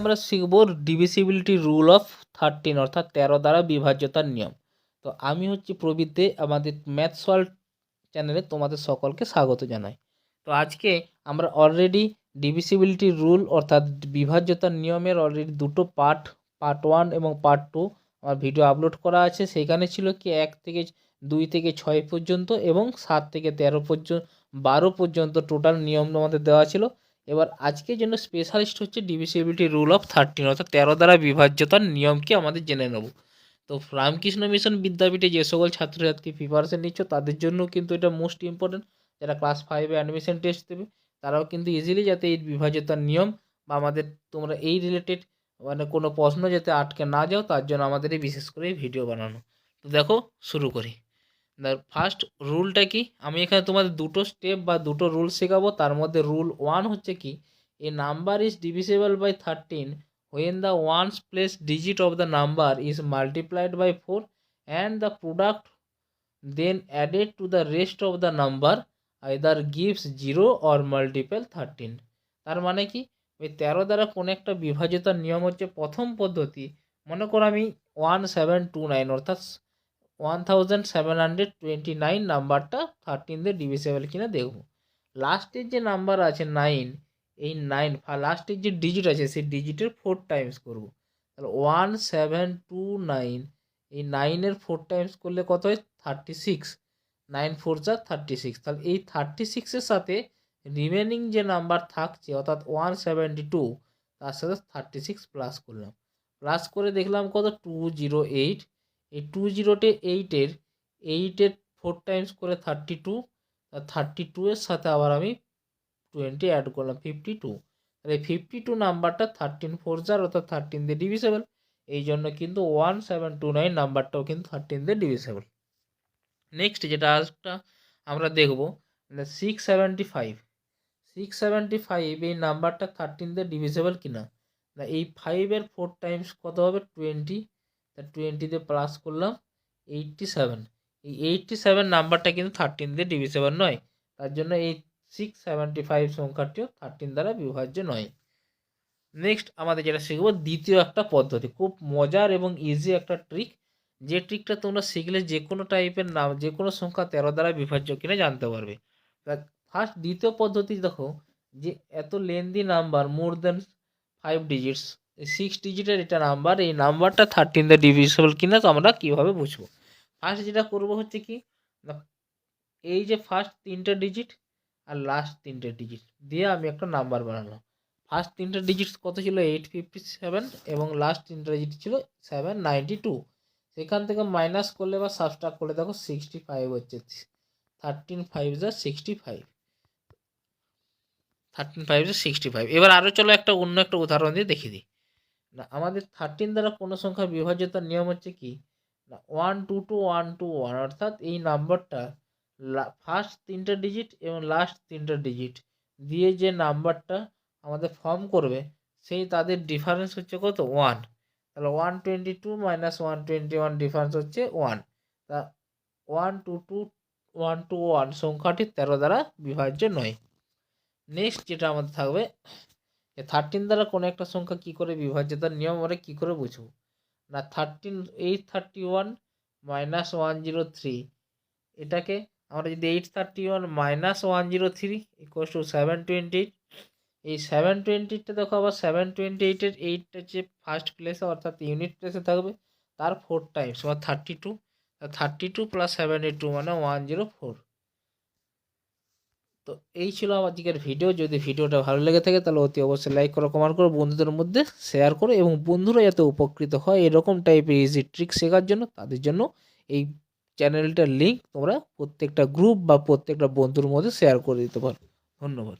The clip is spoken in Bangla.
আমরা শিখব ডিভিসিবিলিটি রুল অফ থার্টিন অর্থাৎ তেরো দ্বারা বিভাজ্যতার নিয়ম। তো আমি হচ্ছি প্রবীর দে আমাদের ম্যাথ সলভ চ্যানেলে তোমাদের সকলকে স্বাগত জানাই। তো আজকে আমরা অলরেডি ডিভিসিবিলিটি রুল অর্থাৎ বিভাজ্যতার নিয়মের অলরেডি দুটো পার্ট পার্ট ওয়ান এবং পার্ট টু আমার ভিডিও আপলোড করা আছে। সেখানে ছিল কি, এক থেকে দুই থেকে ছয় পর্যন্ত এবং সাত থেকে তেরো পর্যন্ত বারো পর্যন্ত টোটাল নিয়ম আমাদের দেওয়া ছিল। এবার আজকের জন্য স্পেশালিস্ট হচ্ছে ডিভিসিবিলিটি রুল অফ থার্টিন অর্থাৎ তেরো দ্বারা বিভাজ্যতার নিয়মকে আমাদের জেনে নেব। তো রামকৃষ্ণ মিশন বিদ্যাপীঠে যে সকল ছাত্রছাত্রী প্রিপারেশন নিচ্ছ, তাদের জন্য কিন্তু এটা মোস্ট ইম্পর্টেন্ট যারা ক্লাস ফাইভে অ্যাডমিশন টেস্ট দেবে, তারাও কিন্তু ইজিলি যাতে এই বিভাজ্যতার নিয়ম বা আমাদের তোমরা এই রিলেটেড মানে কোনো প্রশ্ন যাতে আটকে না যাও, তার জন্য আমাদের এই বিশেষ করে ভিডিও বানানো। তো দেখো, শুরু করি। ফার্স্ট রুলটা কি? আমি এখানে তোমাদের দুটো স্টেপ বা দুটো রুল শেখাবো। তার মধ্যে রুল ওয়ান হচ্ছে কি? A number is divisible by thirteen when the ones place digit of the number is multiplied by 4 and the product then added to the rest of the number either gives 0 or multiple 13 তার মানে কি? ওই তেরো দ্বারা কোনো একটা বিভাজ্যতার নিয়ম হচ্ছে প্রথম পদ্ধতি। মনে করো আমি ওয়ান সেভেন টু নাইন অর্থাৎ one thousand seven hundred twenty nine নাম্বারটা থার্টিন দিয়ে ডিভিসেবল কিনা দেখব। লাস্টের যে নাম্বার আছে নাইন এই নাইন লাস্টের যে ডিজিট আছে, সেই ডিজিটের ফোর টাইমস করব। তাহলে ওয়ান সেভেন টু নাইন এই নাইনের ফোর টাইমস করলে কত হয়? থার্টি সিক্স নাইন ফোর চার থার্টি সিক্স তাহলে এই থার্টি সিক্সের সাথে রিমেনিং যে নাম্বার থাকছে, অর্থাৎ ওয়ান সেভেন্টি টু তার সাথে থার্টি সিক্স প্লাস করলাম। প্লাস করে দেখলাম কত? টু জিরো এইট এই টু জিরোটে এইটের এইটের ফোর টাইমস করে থার্টি টু আর থার্টি টু এর সাথে আবার আমি টোয়েন্টি অ্যাড করলাম ফিফটি টু তাহলে ফিফটি টু নাম্বারটা থার্টিন ফোর জার অর্থাৎ থার্টিন দিয়ে ডিভিসেবল এই জন্য কিন্তু ওয়ান সেভেন টু নাইন নাম্বারটাও কিন্তু থার্টিন দিয়ে ডিভিসেবল নেক্সট যেটা আরেকটা আমরা দেখব six seventy five six seventy five এই নাম্বারটা থার্টিন দিয়ে ডিভিসেবল কিনা? না এই ফাইভের ফোর টাইমস কত হবে? টোয়েন্টি তা টোয়েন্টি দিয়ে প্লাস করলাম এইটটি সেভেন এই এইটটি সেভেন নাম্বারটা কিন্তু থার্টিন দিয়ে ডিভিসেবল নয়। তার জন্য এই সিক্স সেভেন্টি ফাইভ সংখ্যাটিও থার্টিন দ্বারা বিভাজ্য নয়। নেক্সট আমাদের যেটা শিখব, দ্বিতীয় একটা পদ্ধতি। খুব মজার এবং ইজি একটা ট্রিক যে ট্রিকটা তোমরা শিখলে যে কোনো টাইপের নাম, যে কোনো সংখ্যা তেরো দ্বারা বিভাজ্য কিনা জানতে পারবে। ফার্স্ট দ্বিতীয় পদ্ধতি দেখো, যে এত lengthy number more than five digits six ডিজিটের এটা নাম্বার এই নাম্বারটা থার্টিন দ্য ডিভিসেবল কিনা তো আমরা কীভাবে বুঝব? ফার্স্ট যেটা করব হচ্ছে কি এই যে ফার্স্ট তিনটে ডিজিট আর লাস্ট তিনটে ডিজিট দিয়ে আমি একটা নাম্বার বানালাম। ফার্স্ট তিনটে ডিজিট কত ছিল? এইট ফিফটি সেভেন এবং লাস্ট তিনটে ডিজিট ছিল সেভেন নাইনটি টু সেখান থেকে মাইনাস করলে বা সাবস্ট্রাক্ট করলে দেখো সিক্সটি ফাইভ হচ্ছে। থার্টিন ফাইভ যা সিক্সটি ফাইভ থার্টিন ফাইভ যা সিক্সটি ফাইভ এবার আরও চলো একটা অন্য একটা উদাহরণ দিয়ে দেখিয়ে দিই। না, আমাদের থার্টিন দ্বারা কোনো সংখ্যা বিভাজ্যতার নিয়ম হচ্ছে কি? না one two two one two one অর্থাৎ এই নাম্বারটা ফার্স্ট তিনটা ডিজিট এবং লাস্ট তিনটা ডিজিট দিয়ে যে নাম্বারটা আমাদের ফর্ম করবে, সেই তাদের ডিফারেন্স হচ্ছে কত? ওয়ান তাহলে one twenty two minus one twenty one difference হচ্ছে ওয়ান তা one two two one two one সংখ্যাটি তেরো দ্বারা বিভাজ্য নয়। নেক্সট যেটা আমাদের থাকবে থার্টিন দ্বারা কোনো একটা সংখ্যা কী করে বিভাজ্যতার নিয়ম আমরা কী করে বুঝব? না thirteen eight thirty one minus one zero three এটাকে আমরা যদি eight thirty one minus one zero three equals two seven twenty eight এই সেভেন টোয়েন্টি এইটটা দেখো আবার সেভেন টোয়েন্টি এইটের এইটটা যে ফার্স্ট প্লেসে অর্থাৎ ইউনিট প্লেসে থাকবে, তার ফোর টাইমস বা thirty two thirty two plus seventy two মানে ওয়ান জিরো ফোর তো এই ছিল আজকের ভিডিও যদি ভিডিওটা ভালো লেগে থাকে, তাহলে অতি অবশ্যই লাইক করো কমেন্ট করো, বন্ধুদের মধ্যে শেয়ার করো এবং বন্ধুরা যাতে উপকৃত হয় এরকম টাইপের ইজি ট্রিক শেখার জন্য, তাদের জন্য এই চ্যানেলটার লিঙ্ক তোমরা প্রত্যেকটা গ্রুপ বা প্রত্যেকটা বন্ধুর মধ্যে শেয়ার করে দিতে পারো। ধন্যবাদ।